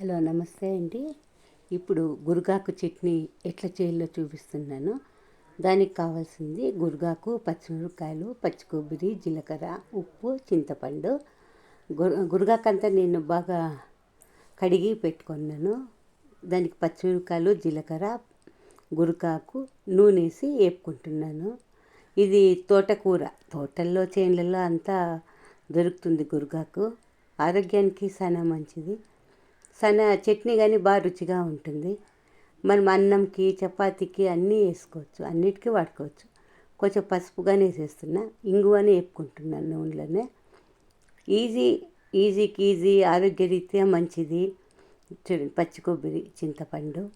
Hello నమస్తే అండి. ఇప్పుడు గురుగాకు చట్నీ ఎట్లా చేయాలో చూపిస్తున్నాను. దానికి కావాల్సింది గురుగాకు పచ్చిమిరపకాయలు పచ్చి కొబ్బరి జీలకర్ర ఉప్పు చింతపండు. గురుగాకు అంతా నేను బాగా కడిగి పెట్టుకున్నాను. దానికి పచ్చిమిరపకాయలు జీలకర్ర గురుగాకు నూనె వేసి వేపుకుంటున్నాను. ఇది తోటకూర. తోటల్లో చేనులలో అంతా దొరుకుతుంది గురుగాకు. ఆరోగ్యానికి చాలా మంచిది. సన్న చట్నీ కానీ బాగా రుచిగా ఉంటుంది. మనం అన్నంకి చపాతీకి అన్నీ వేసుకోవచ్చు. అన్నిటికీ వాడుకోవచ్చు. కొంచెం పసుపుగానే వేసేస్తున్నా. ఇంగువని వేపుకుంటున్నాను నూనెలోనే. ఈజీ ఈజీకి ఈజీ ఆరోగ్యరీత్యా మంచిది. చూడండి పచ్చి కొబ్బరి చింతపండు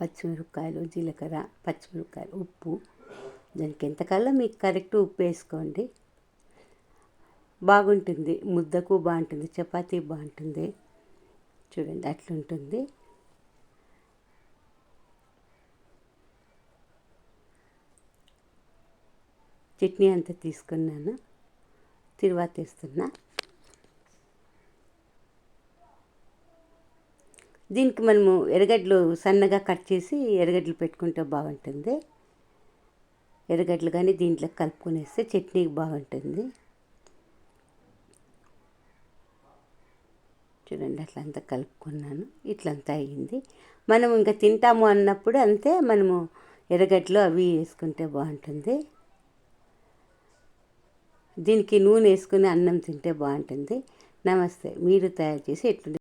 పచ్చిమిరపకాయలు జీలకర్ర పచ్చిమిరపకాయలు ఉప్పు. దానికి ఎంతకాలం మీకు కరెక్ట్ ఉప్పు వేసుకోండి. బాగుంటుంది. ముద్దకు బాగుంటుంది. చపాతీ బాగుంటుంది. చూడండి అట్లుంటుంది. చట్నీ అంతా తీసుకున్నాను. తిరువాత వేస్తున్నా. దీనికి మనము ఎర్రగడ్డలు సన్నగా కట్ చేసి ఎర్రగడ్డలు పెట్టుకుంటే బాగుంటుంది. ఎర్రగడ్డలు కానీ దీంట్లో కలుపుకునేస్తే చట్నీకి బాగుంటుంది. చూడండి అట్లా అంతా కలుపుకున్నాను. ఇట్లంతా అయ్యింది. మనం ఇంకా తింటాము అన్నప్పుడు అంతే మనము ఎర్రగడ్డలు అవి వేసుకుంటే బాగుంటుంది. దీనికి నూనె వేసుకుని అన్నం తింటే బాగుంటుంది. నమస్తే మీరు తయారు చేసి ఎట్లుంది